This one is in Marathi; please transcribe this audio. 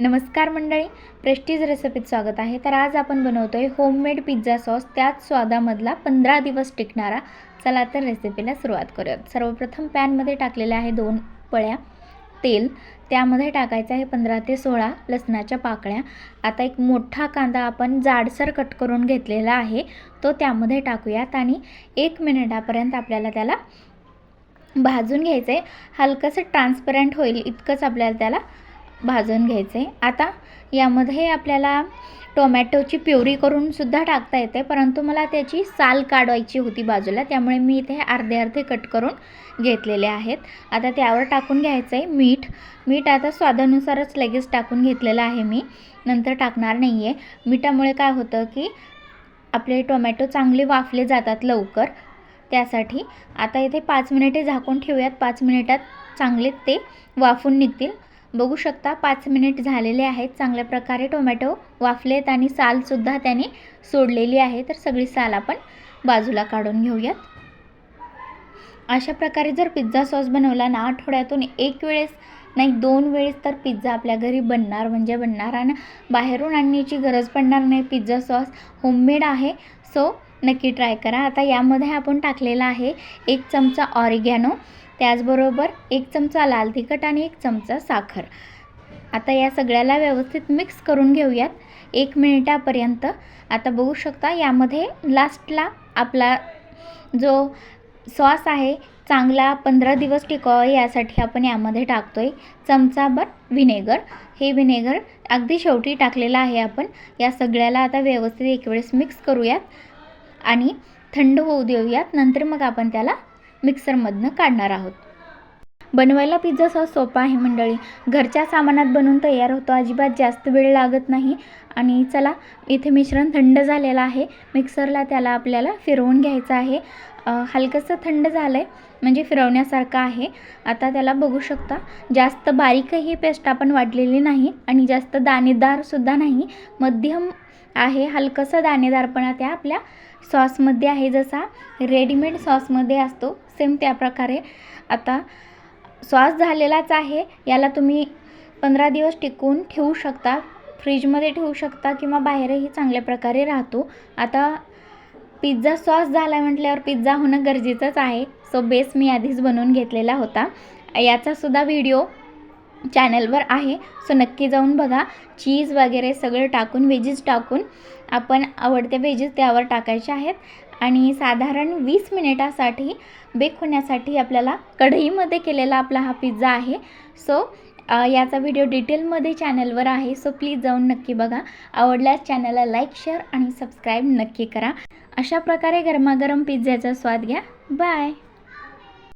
नमस्कार मंडळी प्रेस्टीज रेसिपीत स्वागत आहे. तर आज आपण बनवतो आहे होममेड पिझ्झा सॉस त्याच स्वादामधला पंधरा दिवस टिकणारा. चला तर रेसिपीला सुरुवात करूयात. सर्वप्रथम पॅनमध्ये टाकलेल्या आहे दोन पळ्या तेल. त्यामध्ये टाकायचं आहे पंधरा ते सोळा लसणाच्या पाकळ्या. आता एक मोठा कांदा आपण जाडसर कट करून घेतलेला आहे. तो त्यामध्ये टाकूयात आणि एक मिनिटापर्यंत आपल्याला त्याला भाजून घ्यायचं आहे हलकंसं ट्रान्सपरंट होईल इतकंच आपल्याला त्याला भाजून घ्यायचं. आहे आता यामध्ये आपल्याला टोमॅटोची प्युरी करूनसुद्धा टाकता येते परंतु मला त्याची साल काढवायची होती बाजूला त्यामुळे मी इथे अर्धे अर्धे कट करून घेतलेले आहेत. आता त्यावर टाकून घ्यायचं आहे मीठ. मीठ आता स्वादानुसारच लगेच टाकून घेतलेलं आहे मी. नंतर टाकणार नाही आहे मिठामुळे काय होतं की आपले टोमॅटो चांगले वाफले जातात लवकर. त्यासाठी आता इथे पाच मिनिटे झाकून ठेवूयात. पाच मिनिटात चांगले ते वाफून निघतील. बघू शकता पाच मिनिट झालेले आहेत. चांगल्या प्रकारे टोमॅटो वाफलेत आणि सालसुद्धा त्याने सोडलेली आहे. तर सगळी साल आपण बाजूला काढून घेऊयात. अशा प्रकारे जर पिझ्झा सॉस बनवला ना आठवड्यातून एक वेळेस नाही दोन वेळेस तर पिझ्झा आपल्या घरी बनणार म्हणजे बनणार. आणि बाहेरून आणण्याची गरज पडणार नाही. पिझ्झा सॉस होममेड आहे. सो नक्की ट्राय करा. आता यामध्ये आपण टाकलेला आहे एक चमचा ऑरिगॅनो त्याचबरोबर एक चमचा लाल तिखट आणि एक चमचा साखर. आता या सगळ्याला व्यवस्थित मिक्स करून घेऊयात. एक मिनिटापर्यंत. आता बघू शकता यामध्ये लास्टला आपला जो सॉस आहे चांगला पंधरा दिवस टिकावा यासाठी आपण यामध्ये टाकतो आहे चमचाभर व्हिनेगर. हे व्हिनेगर अगदी शेवटी टाकलेलं आहे आपण. या सगळ्याला आता व्यवस्थित एक वेळेस मिक्स करूयात. आणि थंड होऊ देऊयात. नंतर मग आपण त्याला मिक्सरमधनं काढणार आहोत. बनवायला पिझ्झा सॉस सोपा आहे मंडळी. घरच्या सामानात बनवून तयार होतो. अजिबात जास्त वेळ लागत नाही. आणि चला इथे मिश्रण थंड झालेलं आहे. मिक्सरला त्याला आपल्याला फिरवून घ्यायचं आहे. हलकंसं थंड झालं आहे म्हणजे फिरवण्यासारखं आहे. आता त्याला बघू शकता. जास्त बारीकही पेस्ट आपण वाटलेली नाही आणि जास्त दाणेदारसुद्धा नाही. मध्यम आहे हलकंसं दाणेदारपणा त्या आपल्या सॉसमध्ये आहे. जसा रेडीमेड सॉसमध्ये असतो सेम त्या प्रकारे. आता सॉस झालेलाच आहे याला तुम्ही पंधरा दिवस टिकवून ठेवू शकता. फ्रीजमध्ये ठेवू शकता किंवा बाहेरही चांगल्या प्रकारे राहतो. आता पिझ्झा सॉस झाला म्हटल्यावर पिझ्झा होणं गरजेचंच आहे. सो बेस मी आधीच बनवून घेतलेला होता. याचासुद्धा व्हिडिओ चॅनलवर आहे. सो नक्की जाऊन बघा. चीज वगैरे सगळं टाकून व्हेजीज टाकून आपण आवडते व्हेजीज त्यावर टाकायचे आहेत. आणि साधारण वीस मिनिटासाठी बेक होण्यासाठी आपल्याला कढईमध्ये केलेला आपला हा पिझ्झा आहे. सो याचा व्हिडिओ डिटेलमध्ये चॅनलवर आहे. सो प्लीज जाऊन नक्की बघा. आवडल्यास चॅनलला लाईक शेअर आणि सबस्क्राईब नक्की करा. अशा प्रकारे गरमागरम पिझ्झ्याचा स्वाद घ्या. बाय